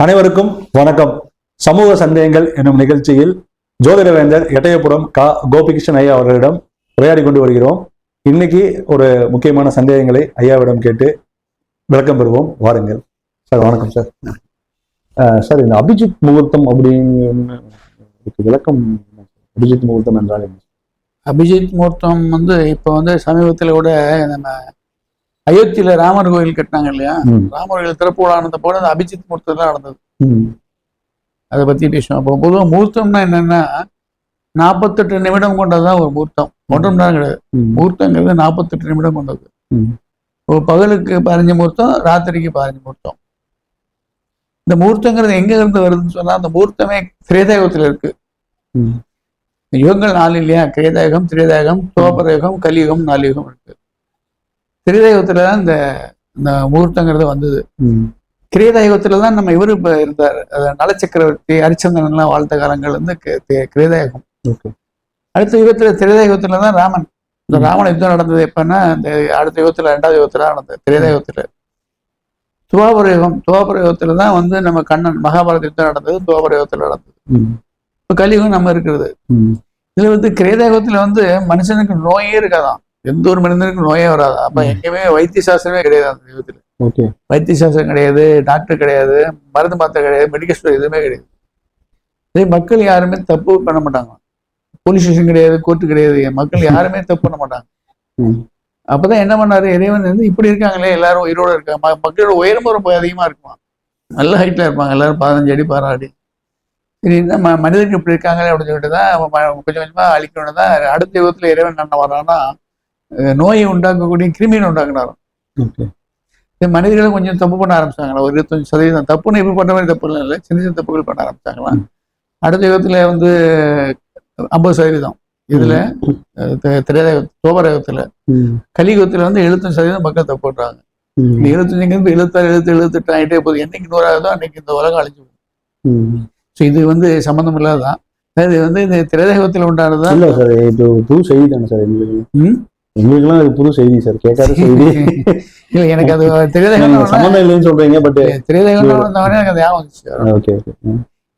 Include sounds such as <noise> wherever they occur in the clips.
அனைவருக்கும் வணக்கம். சமூக சந்தேகங்கள் எனும் நிகழ்ச்சியில் ஜோதிடவேந்தர் எட்டயபுரம் கா கோபிகிருஷ்ணன் ஐயா அவர்களிடம் உரையாடி கொண்டு வருகிறோம். இன்னைக்கு ஒரு முக்கியமான சந்தேகங்களை ஐயாவிடம் கேட்டு விளக்கம் பெறுவோம். வாருங்கள். சார் வணக்கம் சார். சார் இந்த அபிஜித் முகூர்த்தம் அப்படின்னு விளக்கம் அபிஜித் முகூர்த்தம் என்றால் என்ன அபிஜித் முகூர்த்தம் வந்து இப்போ வந்து சமீபத்தில் கூட நம்ம அயோத்தியில ராமர் கோயில் கட்டினாங்க இல்லையா? ராமர் கோயில் திறப்பு விழா நடந்த போது அந்த அபிஜித் முகூர்த்தம் தான் நடந்தது. அதை பத்தி விஷயம் அப்போ பொதுவாக முகூர்த்தம்னா என்னன்னா நாற்பத்தெட்டு நிமிடம் கொண்டதுதான் ஒரு முகூர்த்தம் ஒன்றரை மணி நேரம் கிடையாது. ம், முகூர்த்தங்கிறது நாற்பத்தெட்டு நிமிடம் கொண்டது. இப்போ பகலுக்கு பதினஞ்சு முகூர்த்தம் ராத்திரிக்கு பதினஞ்சு முகூர்த்தம் இந்த முகூர்த்தங்கிறது எங்க இருந்து வருதுன்னு சொன்னா அந்த முகூர்த்தமே திரேதாயுகத்துல இருக்கு. யுகங்கள் நாலு இல்லையா? கிரேதாயுகம் திரேதாயுகம் துவாபரயுகம் கலியுகம் நாலு யுகம் இருக்கு. திரேதாயுகத்துல தான் இந்த இந்த முகூர்த்தங்கிறது வந்தது. ம், கிரேதாயுகத்துல தான் நம்ம இவரு இப்ப இருந்தார். நலச்சக்கரவர்த்தி ஹரிச்சந்திரன் எல்லாம் வாழ்ந்த காலங்கள் வந்து கி- தி- கிரேதாயுகம் ஓகே. அடுத்த யுகத்துல திரேதாயுகத்துல தான் ராமன். இந்த ராமன் யுத்தம் நடந்தது எப்பன்னா இந்த அடுத்த யுகத்துல ரெண்டாவது யுகத்துல நடந்தது திரேதாயுகத்துல துவாபர யுகம் துவாபர யுகத்துல தான் வந்து நம்ம கண்ணன் மகாபாரத யுத்தம் நடந்தது துவாபர யுகத்துல நடந்தது இப்ப கலியுகம் நம்ம இருக்கிறது. இதுல வந்து கிரேதாயுகத்துல வந்து மனுஷனுக்கு நோயே இருக்காதாம் எந்த ஒரு மனிதனுக்கும் நோயே வராது. அப்ப. எங்கேயுமே வைத்திய சாஸ்திரமே கிடையாது அந்த யுகத்துல. ஓகே. வைத்திய சாஸ்திரம் கிடையாது டாக்டர் கிடையாது மருந்து மாத்திரை கிடையாது மெடிக்கல் ஸ்டோர் எதுவுமே கிடையாது. இதே மக்கள் யாருமே தப்பு பண்ண மாட்டாங்க. போலீஸ் ஸ்டேஷன் கிடையாது கோர்ட்டு கிடையாது. மக்கள் யாருமே தப்பு பண்ண மாட்டாங்க. அப்பதான் என்ன பண்ணாரு? இறைவன் வந்து இப்படி இருக்காங்களே எல்லாரும் உயிரோட இருக்காங்க மக்களோட உயரமும் ரொம்ப அதிகமா இருக்குமா? நல்ல ஹைட்ல இருப்பாங்க எல்லாரும் பதினஞ்சு அடி பதினாறு அடி. சரி இந்த ம- மனிதர்கள் இப்படி இருக்காங்களே அப்படின்னு சொல்லிட்டு தான் கொஞ்சம் கொஞ்சமா அழிக்கணும் தான் அடுத்த யுகத்துல இறைவன் என்ன வரான்னா நோயை உண்டாக்கக்கூடிய கிருமியை இந்த மனிதர்களும் கொஞ்சம் தப்பு பண்ண ஆரம்பிச்சாங்களா? ஒரு இருபத்தஞ்சு சதவீதம் தப்புன்னு இப்ப பண்ண மாதிரி தப்பு இல்லை. சின்ன சின்ன தப்புகள் பண்ண ஆரம்பிச்சாங்களா? அடுத்த யுகத்துல வந்து ஐம்பது சதவீதம். இதுல அஹ் தி- திரேத சோபரயுகத்துல ம், கலியுகத்துல வந்து எழுபத்தஞ்சு சதவீதம் மக்கள் தப்பு பண்றாங்க. இந்த எழுபத்தஞ்சுங்கிறது எழுபத்தாறு எழுபத்தி எழுபத்தெட்டு ஆகிட்டே போகுது. என்னைக்கு நூறாகுதோ அன்னைக்கு இந்த உலகம் அழிஞ்சு போகும் ம். ஸோ இது வந்து சம்மந்தம் இல்லாததான். இது வந்து இந்த இது ஒரு புது செய்தி தானே சார்? எங்களுக்குலாம் இது புது செய்தி சார் கேட்காத செய்தி. <laughs> இல்ல எனக்கு அது திரேதகம் சம்மந்தம் இல்லைன்னு சொல்றீங்க பட் திரேதகம் வந்தவொடனே எனக்கு அது ஞாபகம். ஓகே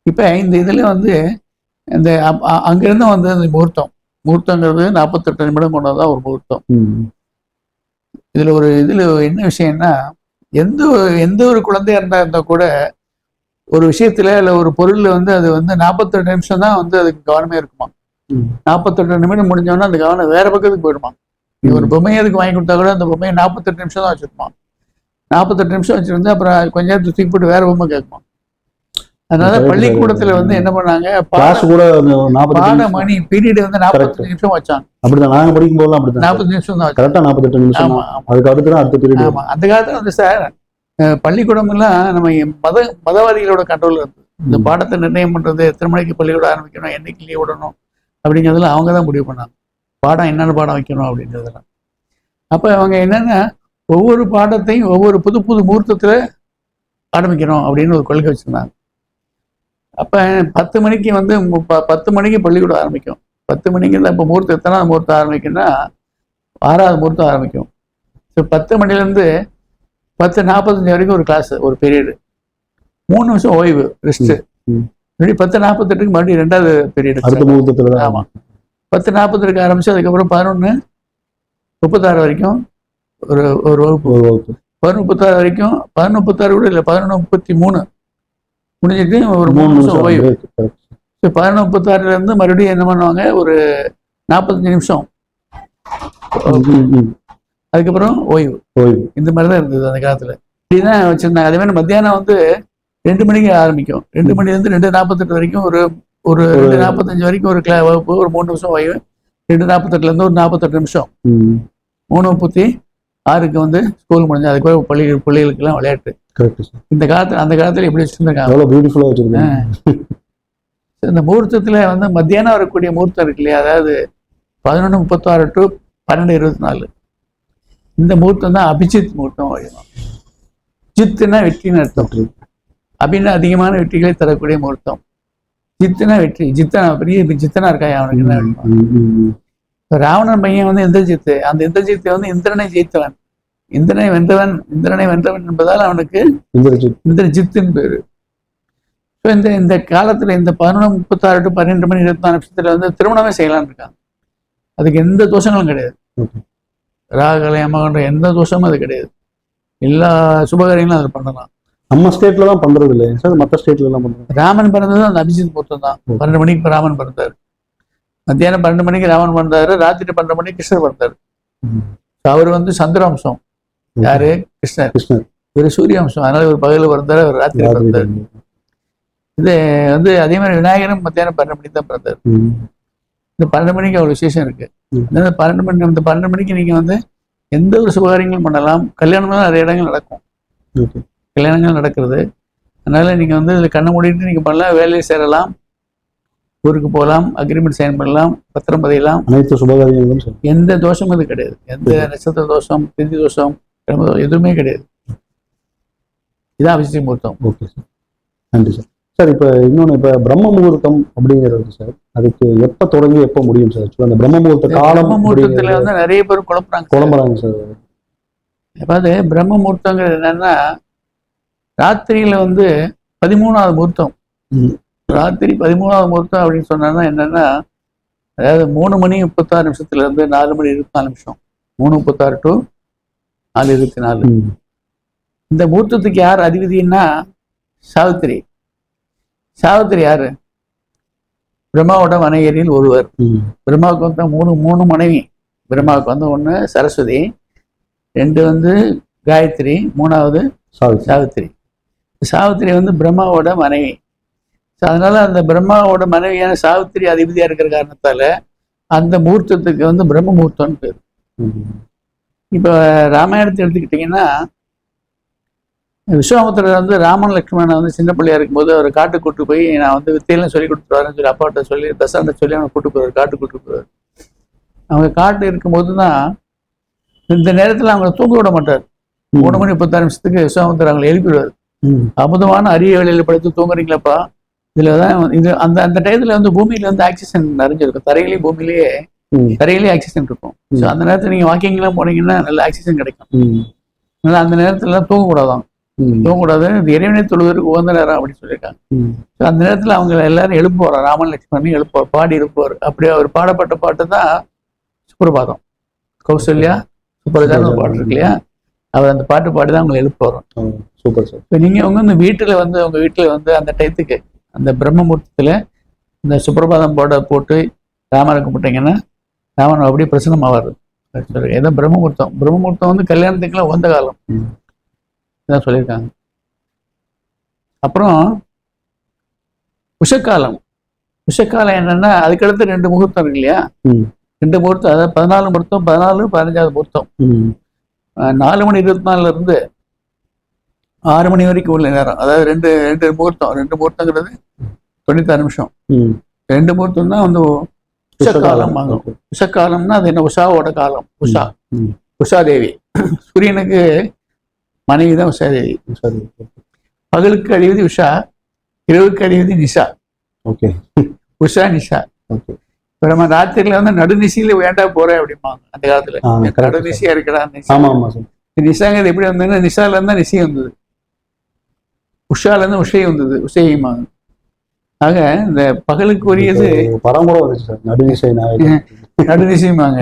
இப்ப இந்த இதுல வந்து இந்த அங்கிருந்து வந்து அந்த முகூர்த்தம். முகூர்த்தங்கிறது நாற்பத்தெட்டு நிமிடம் கொண்டதுதான் ஒரு முகூர்த்தம். இதுல ஒரு இதுல என்ன விஷயம்னா எந்த எந்த ஒரு குழந்தையா இருந்தா இருந்தா கூட ஒரு விஷயத்துல இல்ல ஒரு பொருள்ல வந்து அது வந்து நாற்பத்தெட்டு நிமிஷம் தான் வந்து அதுக்கு கவனமே இருக்குமா. நாற்பத்தெட்டு நிமிடம் முடிஞ்சோன்னா அந்த கவனம் வேற பக்கத்துக்கு போயிடுமா நீ ஒரு பொம்மையை அதுக்கு வாங்கி கொடுத்தா கூட அந்த பொம்மையை நாற்பத்தெட்டு நிமிஷம் தான் வச்சிருப்பான். நாற்பத்தெட்டு நிமிஷம் வச்சிருந்து அப்புறம் கொஞ்ச நேரத்துக்கு தூக்கி போட்டு வேற பொம்மை கேட்குமா அதனால பள்ளிக்கூடத்துல வந்து. என்ன பண்ணாங்க? கிளாஸ் கூட பாட நாற்பத்தி மணி பீரியட் வந்து நாற்பத்தஞ்சு நிமிஷம் வச்சாங்க அப்படிதான் நாங்க படிக்கும் போதெல்லாம் அப்படிதான். நாற்பத்தஞ்சு நிமிஷம் தான் கரெக்டா நாற்பத்தெட்டு நிமிஷம். அதுக்கு அடுத்து தான் அடுத்த பீரியட் ஆமா. அந்த காலத்துல வந்து சார் பள்ளிக்கூடம் எல்லாம் நம்ம மத மதவாதிகளோட கண்ட்ரோல்ல இருக்கு இந்த பாடத்தை நிர்ணயம் பண்றது எத்தனை மணிக்கு பள்ளிக்கூடம் ஆரம்பிக்கணும் என்னைக்கு லீவ் விடணும் அப்படிங்கிறதுல அவங்க தான் முடிவு பண்ணாங்க. பாடம் என்னென்ன பாடம் வைக்கணும் அப்படிங்கிறதுலாம் அப்ப அவங்க என்னன்னா ஒவ்வொரு பாடத்தையும் ஒவ்வொரு புது புது முகூர்த்தத்துல ஆரம்பிக்கணும் அப்படின்னு ஒரு கொள்கை வச்சிருந்தாங்க. அப்ப பத்து மணிக்கு வந்து பத்து மணிக்கு பள்ளிக்கூடம் ஆரம்பிக்கும். பத்து மணிங்கிறத இப்போ முகூர்த்தம் எத்தனாவது முகூர்த்தம் ஆரம்பிக்கும்னா ஆறாவது முகூர்த்தம் ஆரம்பிக்கும். ஸோ பத்து மணிலேருந்து பத்து நாற்பத்தஞ்சு வரைக்கும் ஒரு கிளாஸ் ஒரு பீரியடு மூணு நிமிஷம் ஓய்வு ரெஸ்ட் ம். மறுபடியும் பத்து நாற்பத்தெட்டுக்கு மறுபடியும் ரெண்டாவது பீரியடு அடுத்த முகூர்த்தத்துல தான் பத்து நாற்பத்தெட்டுக்கு ஆரம்பிச்சு அதுக்கப்புறம் பதினொன்று முப்பத்தாறு வரைக்கும் ஒரு ஒரு வகுப்பு. ஒரு வகுப்பு. பதினொன்று முப்பத்தாறு வரைக்கும் பதினொன்று முப்பத்தாறு கூட இல்லை பதினொன்று முப்பத்தி மூணு. முடிஞ்சிட்டு ஒரு மூணு நிமிஷம் ஓய்வு. ஸோ பதினொன்று முப்பத்தாறுல இருந்து மறுபடியும் என்ன பண்ணுவாங்க ஒரு நாற்பத்தஞ்சு நிமிஷம். அதுக்கப்புறம் ஓய்வு. ஓய்வு. இந்த மாதிரி தான் இருந்தது அந்த காலத்துல. இப்படிதான் வச்சிருந்தாங்க. அதே மாதிரி மத்தியானம் வந்து ரெண்டு மணிக்கு ஆரம்பிக்கும். ரெண்டு மணில இருந்து ரெண்டு நாற்பத்தெட்டு வரைக்கும் ஒரு ஒரு ரெண்டு நாற்பத்தஞ்சு வரைக்கும் ஒரு கிளா வகுப்பு ஒரு மூணு நிமிஷம் ஓய்வு ரெண்டு நாற்பத்தெட்டுல இருந்து ஒரு நாற்பத்தெட்டு நிமிஷம். மூணு முப்பத்தி ஆறுக்கு வந்து ஸ்கூல் முடிஞ்சு அதுக்கு பள்ளி பிள்ளைகளுக்கெல்லாம் விளையாட்டு. இந்த காலத்துல அந்த காலத்துல பியூட்டிஃபுல்லா வச்சிருக்கீங்க. இந்த முகூர்த்தத்துல வந்து மத்தியானம் வரக்கூடிய முகூர்த்தம் இருக்கு இல்லையா? அதாவது பதினொன்று முப்பத்தாறு டு பன்னெண்டு இருபத்தி நாலு இந்த முகூர்த்தம் தான் அபிஜித் முகூர்த்தம் வழியும் ஜித்துனா வெற்றின்னு அர்த்தம். அபின்னா அதிகமான வெற்றிகளை தரக்கூடிய முகூர்த்தம். ஜித்துனா வெற்றி. ஜித்தனா பெரிய ஜித்தனா இருக்கா அவனுக்கு என்ன ராவணன் பையன் வந்து இந்திரஜித்து. அந்த இந்திரஜித்து வந்து இந்திரனை ஜெயித்தவன். இந்திரனை வென்றவன் இந்திரனை வென்றவன் என்பதால் அவனுக்கு இந்திரஜித். இந்திரஜித்துன்னு பேரு. ஸோ இந்த இந்த காலத்துல இந்த பதினொன்று முப்பத்தாறு டு பன்னெண்டு மணி இருபத்தி நாலு நிமிஷத்துல வந்து திருமணமே செய்யலாம்னு இருக்காங்க அதுக்கு எந்த தோஷங்களும் கிடையாது. ராகலை அம்மகன்ற எந்த தோஷமும் அது கிடையாது. எல்லா சுபகாரியங்களும் அதில் பண்ணலாம். நம்ம ஸ்டேட்ல தான் பண்றது இல்லையா. சார் மற்ற ஸ்டேட்ல எல்லாம் பண்றாங்க ராமன் பிறந்தது அந்த அபிஜித் பொருத்தம் தான். பன்னெண்டு மணிக்கு ராமன் பிறந்தார். மத்தியானம் பன்னெண்டு மணிக்கு ராமன் பிறந்தாரு. ராத்திரி பன்னெண்டு மணிக்கு கிருஷ்ணர் பிறந்தார். அவர் வந்து சந்திராம்சம். யாரு? கிருஷ்ணர். கிருஷ்ணர். இவர் சூரியவம்சம். அதனால இவர் பகலில் பிறந்தார் அவர் ராத்திரி பிறந்தார். இது வந்து அதே மாதிரி விநாயகரும் மத்தியானம் பன்னெண்டு மணிக்கு தான் பிறந்தார். இந்த பன்னெண்டு மணிக்கு அவ்வளோ விசேஷம் இருக்கு. அதனால பன்னெண்டு மணி இந்த பன்னெண்டு மணிக்கு நீங்க வந்து எந்த ஒரு சுபகாரியங்களும் பண்ணலாம். கல்யாணம்லாம் நிறைய இடங்கள் நடக்கும். கல்யாணங்கள் நடக்கிறது. அதனால நீங்க வந்து இதுல கண்ணை மூடிட்டு நீங்க பண்ணலாம் வேலையை சேரலாம் ஊருக்கு போகலாம் அக்ரிமெண்ட் சைன் பண்ணலாம் பத்திரம் பதியலாம். அனைத்து சுபகாரியங்களும் சரி எந்த தோஷமும் இது கிடையாது. எந்த நட்சத்திர தோஷம் திதி தோஷம் எதுவுமே கிடையாது. இதான் அபிஷேக முகூர்த்தம். Okay sir. நன்றி சார். சார் இப்போ இன்னொன்று இப்போ பிரம்ம முகூர்த்தம் அப்படிங்கிறது சார். அதுக்கு எப்போ தொடங்கி எப்போ முடியும் சார்? அந்த பிரம்ம முகூர்த்த காலம் முகூர்த்தத்துல வந்து நிறைய பேர் குழப்புறாங்க சார். குழம்புறாங்க சார். அதாவது பிரம்ம முகூர்த்தங்கிறது என்னன்னா ராத்திரியில வந்து பதிமூணாவது முகூர்த்தம். ராத்திரி பதிமூணாவது முகூர்த்தம் அப்படின்னு சொன்னா என்னன்னா அதாவது மூணு மணி முப்பத்தாறு நிமிஷத்துல இருந்து நாலு மணி இருபத்தி நாலு நிமிஷம். மூணு முப்பத்தாறு டு நாலு இருபத்தி நாலு. இந்த முகூர்த்தத்துக்கு யார் அதிபதினா சாவித்திரி. சாவித்திரி யாரு? பிரம்மாவோட மனைவியரில் ஒருவர். பிரம்மாவுக்கு வந்து மூணு மூணு மனைவி. பிரம்மாவுக்கு வந்து ஒன்று சரஸ்வதி ரெண்டு வந்து காயத்ரி மூணாவது சாவித்திரி. சாவித்திரி வந்து பிரம்மாவோட மனைவி. ஸோ அதனால அந்த பிரம்மாவோட மனைவியான சாவித்திரி அதிபதியா இருக்கிற காரணத்தால அந்த முகூர்த்தத்துக்கு வந்து பிரம்ம முகூர்த்தம்னு பேர். இப்போ ராமாயணத்தை எடுத்துக்கிட்டிங்கன்னா விஸ்வாமித்திரர் வந்து ராமன் லக்ஷ்மணன் வந்து சின்ன பிள்ளையா இருக்கும்போது அவர் காட்டு கூட்டு போய் நான் வந்து வித்தையெல்லாம் சொல்லி கொடுத்துருவாருன்னு சொல்லி அப்பாட்ட சொல்லி தசாண்ட சொல்லி அவனை கூட்டு போவார் காட்டு கூட்டு போவார் அவங்க காட்டு இருக்கும்போது தான் இந்த நேரத்தில் அவங்களை தூங்க விட மாட்டார். மூணு மணி முப்பத்தாறு நிமிஷத்துக்கு விஸ்வாமித்திரர் அவங்களை எழுப்பிடுவார். அமுதமான அரிய வேலையில் படுத்து தூங்குறீங்களாப்பா. இதுல தான் இது அந்த அந்த டயத்துல வந்து பூமியில வந்து ஆக்சிஜன் நிறைஞ்சிருக்கும். தரையிலேயே பூமியிலேயே. தரையிலேயே ஆக்சிஜன் இருக்கும். ஸோ. அந்த நேரத்தில் நீங்க வாக்கிங்லாம் போனீங்கன்னா நல்ல ஆக்சிஜன் கிடைக்கும். அதனால அந்த நேரத்துல எல்லாம் தூங்கக்கூடாதாம் ம். தூங்கக்கூடாது. இறைவனை தொழுவதற்கு உகந்த நேரம் அப்படின்னு சொல்லியிருக்காங்க. அந்த நேரத்துல அவங்க எல்லாரும் எழுப்புவார். ராமன் லட்சுமணன் எழுப்புவார். பாடி எழுப்புவார் அப்படியே அவர் பாடப்பட்ட பாட்டு தான் சுப்பிரபாதம் கௌசல்யா ஒரு பாட்டு இருக்கு இல்லையா? அவர் அந்த பாட்டு பாடி தான் அவங்களை எழுப்புவார் ஆ, சூப்பர் சார். இப்போ நீங்க உங்க இந்த வீட்டுல வந்து உங்க வீட்டுல வந்து அந்த டயத்துக்கு அந்த பிரம்மமூர்த்தத்துல இந்த சுப்பிரபாதம் போட போட்டு ராமரை கும்பிட்டீங்கன்னா ராமன் அப்படியே பிரசன்னமாவார். ஏதோ பிரம்மமுகூர்த்தம் பிரம்மமுகூர்த்தம் வந்து கல்யாணத்துக்குலாம் உகந்த காலம். இதான் சொல்லியிருக்காங்க. அப்புறம் உஷக்காலம். உஷக்காலம் என்னன்னா அதுக்கடுத்து ரெண்டு முகூர்த்தம் இருக்கு இல்லையா. ரெண்டு முகூர்த்தம் அதாவது பதினாலு முகூர்த்தம் பதினாலு பதினஞ்சாவது முகூர்த்தம். நாலு மணி இருபத்தி நாலுல இருந்து ஆறு மணி வரைக்கும் உள்ள நேரம். அதாவது ரெண்டு ரெண்டு முகூர்த்தம். ரெண்டு முகூர்த்தங்கிறது தொண்ணூத்தாறு நிமிஷம். ரெண்டு முகூர்த்தம் தான் வந்து உஷக்காலம் ஆகும். உஷக்காலம்னா அது என்ன? உஷாவோட காலம். உஷா. உஷாதேவி <clears throat> சூரியனுக்கு மனைவி தான் உஷாதேவி சரி பகலுக்கு அதிபதி உஷா இரவுக்கு அதிபதி நிஷா. ஓகே. உஷா நிஷா. ஓகே. இப்ப நம்ம ராத்திரில வந்து நடுநிசையில வேண்டா போறேன் அப்படிம்பாங்க. அந்த காலத்துல. நடுநிசையா இருக்கடா நிஷாங்கிறது எப்படி வந்ததுன்னா நிஷால இருந்தா நிசை வந்தது. உஷால இருந்து உஷை வந்தது உஷையுமாங்க. ஆக இந்த பகலுக்கு உரியது படம் கூட வந்துச்சு சார் நடுநிசை நாயகன். நடுநிசையுமாங்க.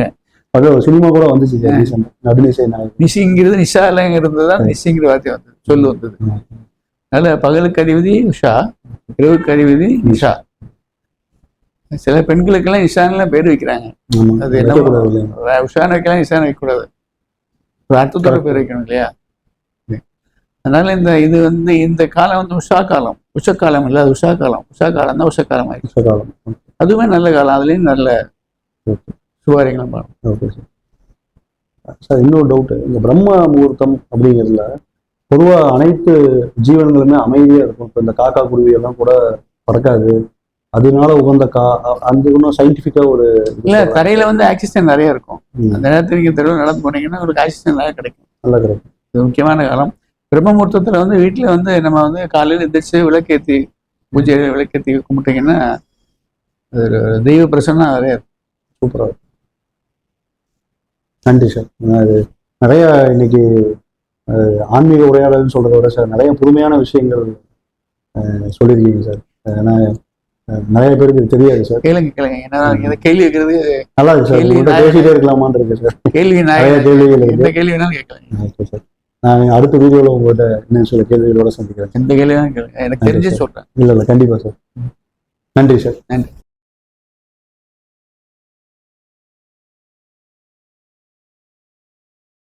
சினிமா கூட வந்துச்சு. நடுநிசை நாயகன். நிசிங்கிறது நிஷாலங்கிறது தான் நிசிங்கிற வார்த்தை வந்தது சொல்லு வந்தது. அதனால பகலுக்கு அதிபதி உஷா இரவுக்கு அதிபதி நிஷா. சில பெண்களுக்கெல்லாம் நிஷான்லாம் பேர் வைக்கிறாங்க. அது என்ன? உஷான் வைக்கலாம் நிஷான் வைக்கக்கூடாது. ஒரு அர்த்தத்தோட பேர் வைக்கணும் இல்லையா? அதனால இந்த இது வந்து இந்த காலம் வந்து உஷா காலம். உஷ காலம் இல்லை அது உஷா காலம். உஷா காலம் தான் உஷ காலம். ஆயிடுச்சு. அதுவுமே நல்ல காலம். அதுலேயும் நல்ல சுவாரியங்களும் ஓகே சார். சார் இன்னொரு டவுட் இந்த பிரம்ம முகூர்த்தம் அப்படிங்கிறதுல பொதுவா அனைத்து ஜீவன்களுமே அமைதியா இருக்கும். இப்போ இந்த காக்கா குருவி எல்லாம் கூட பறக்காது. அதனால உகந்த கா அந்த இன்னும் சயின்டிஃபிக்கா ஒரு இல்ல. தரையில வந்து ஆக்சிஜன் நிறைய இருக்கும். அந்த நேரத்துக்கு நீங்க தெருவில் நடந்து போனீங்கன்னா உங்களுக்கு ஆக்சிஜன் நிறைய கிடைக்கும். நல்லா கிடைக்கும். இது முக்கியமான காலம். பிரம்ம முகூர்த்தத்துல வந்து வீட்டுல வந்து நம்ம வந்து காலையில எந்திரிச்சு விளக்கேத்தி பூஜை விளக்கேத்தி கும்பிட்டீங்கன்னா அது தெய்வ பிரசன்னம் நிறைய இருக்கும். சூப்பரா இருக்கும். நன்றி சார். அது நிறைய இன்னைக்கு ஆன்மீக உரையாடல்னு சொல்றதை விட சார் நிறைய புதுமையான விஷயங்கள் சொல்லியிருக்கீங்க சார். ஏன்னா நிறைய பேருக்கு தெரியாது சார். கேளுங்க கேளுங்க. இந்த கேள்வி இருக்கிறது நல்லா இருக்கு சார். உங்கள்கிட்ட பேசிட்டே இருக்கலாமான்னு இருக்கு சார். கேள்வி நிறைய கேள்விகள் இருக்கு. கேள்வி வேணாலும் கேட்கலாம். Okay sir. நான் அடுத்த வீடியோவில் உங்கள்கிட்ட இன்னும் சில கேள்விகளோட சந்திக்கிறேன். எந்த கேள்வி எனக்கு தெரிஞ்சே சொல்றேன். இல்லை இல்லை கண்டிப்பாக சார். நன்றி சார். நன்றி.